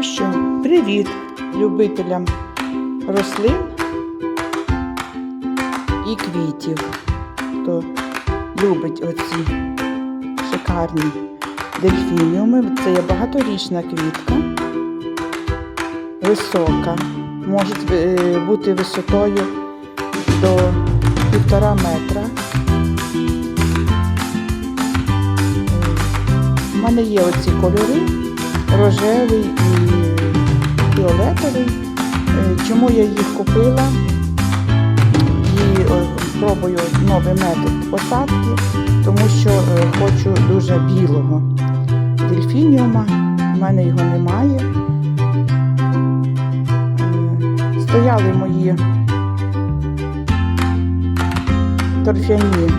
Що, привіт любителям рослин і квітів. Хто любить оці шикарні дельфініуми. Це є багаторічна квітка, висока, може е, бути висотою до півтора метра. У мене є оці кольори рожевий і фіолетовий. Е, Чому я їх купила і е, пробую новий метод посадки, тому що е, хочу дуже білого дельфініума. У мене його немає. Стояли мої торфяні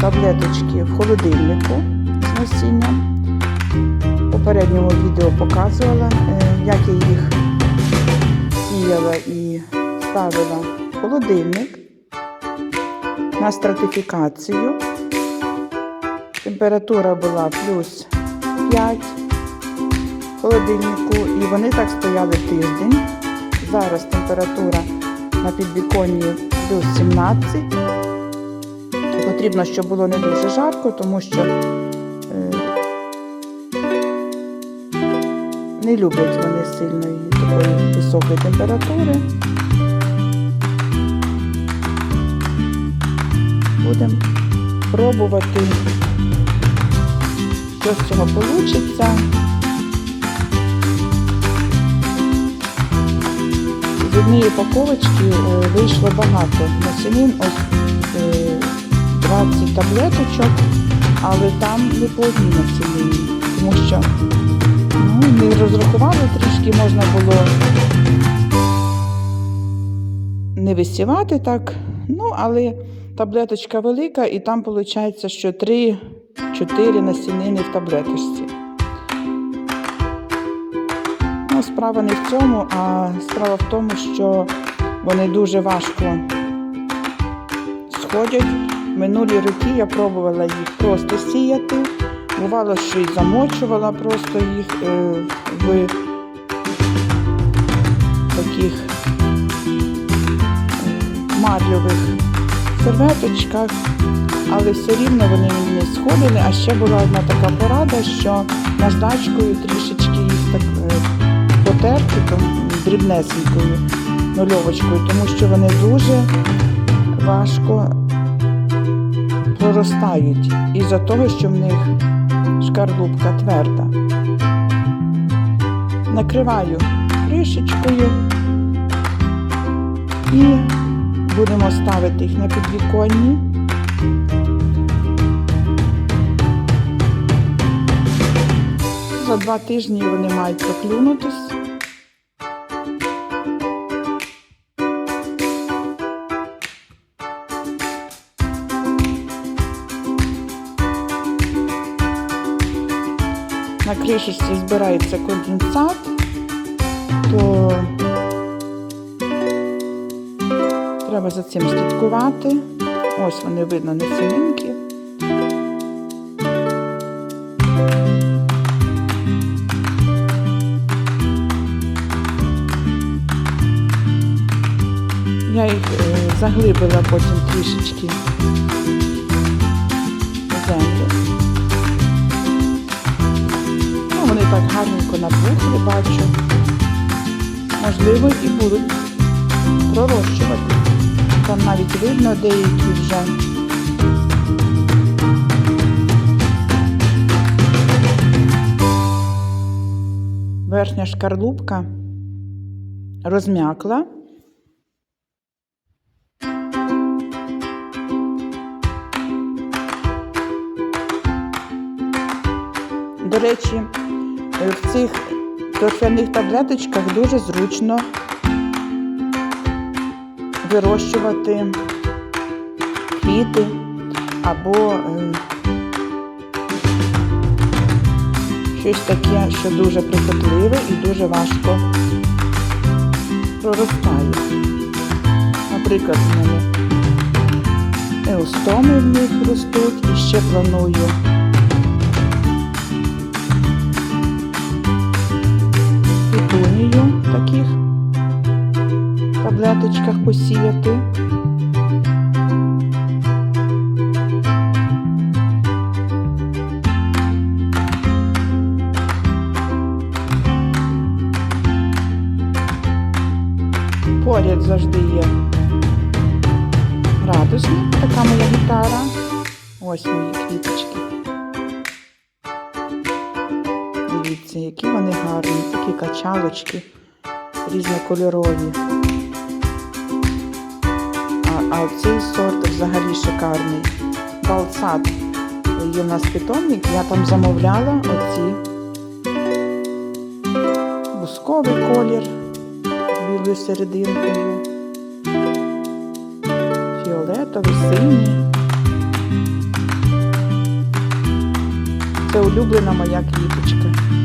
таблеточки в холодильнику з насінням. Попередньому відео показувала, е, як я їх сіяла і ставила в холодильник на стратифікацію. Температура була плюс 5 в холодильнику, і вони так стояли тиждень. Зараз температура на підвіконні плюс 17. Потрібно, щоб було не дуже жарко, тому що не люблять вони сильної такої високої температури. Будемо пробувати, що з цього вийде. З однієї упаковочки е, вийшло багато насінин, ось е, 20 таблеточок, але там не по одній тому що ну, розрахували трішки, можна було не висівати так. Ну, але таблеточка велика, і там виходить, що 3-4 насінини в таблеточці. Ну, справа не в цьому, а справа в тому, що вони дуже важко сходять. Минулі роки я пробувала їх просто сіяти. Бувало, що й замочувала просто їх е, в таких е, марльових серветочках, але все рівно вони не сходили. А ще була одна така порада, що наждачкою трішечки їх так е, потерти дрібнесенькою нульовочкою, тому що вони дуже важко проростають із-за того, що в них шкарлупка тверда. Накриваю кришечкою і будемо ставити їх на підвіконні. За два тижні вони мають проклюнутись. На кришечці збирається конденсат, то треба за цим слідкувати. Ось вони видно насінинки. Я їх е, заглибила потім трішечки так гарненько набухли, бачу. Можливо, і будуть пророщувати. Там навіть видно деякі вже. Верхня шкарлупка розм'якла. До речі, в цих торфяних таблеточках дуже зручно вирощувати квіти або е, щось таке, що дуже прихотливе і дуже важко проростає. Наприклад, в мене еустоми в них ростуть і ще планую таких таблеточках посіяти. Поряд завжди є градусник, така моя гітара. Ось мої квіточки. Дивіться, які вони гарні, такі качалочки різнокольорові. А, а цей сорт взагалі шикарний. Балсад. Є в нас питомник, я там замовляла оці бусковий колір білою серединкою, фіолетовий, синій. Це улюблена моя квіточка.